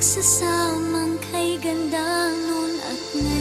Nagsasamang kay ganda nun at ngayon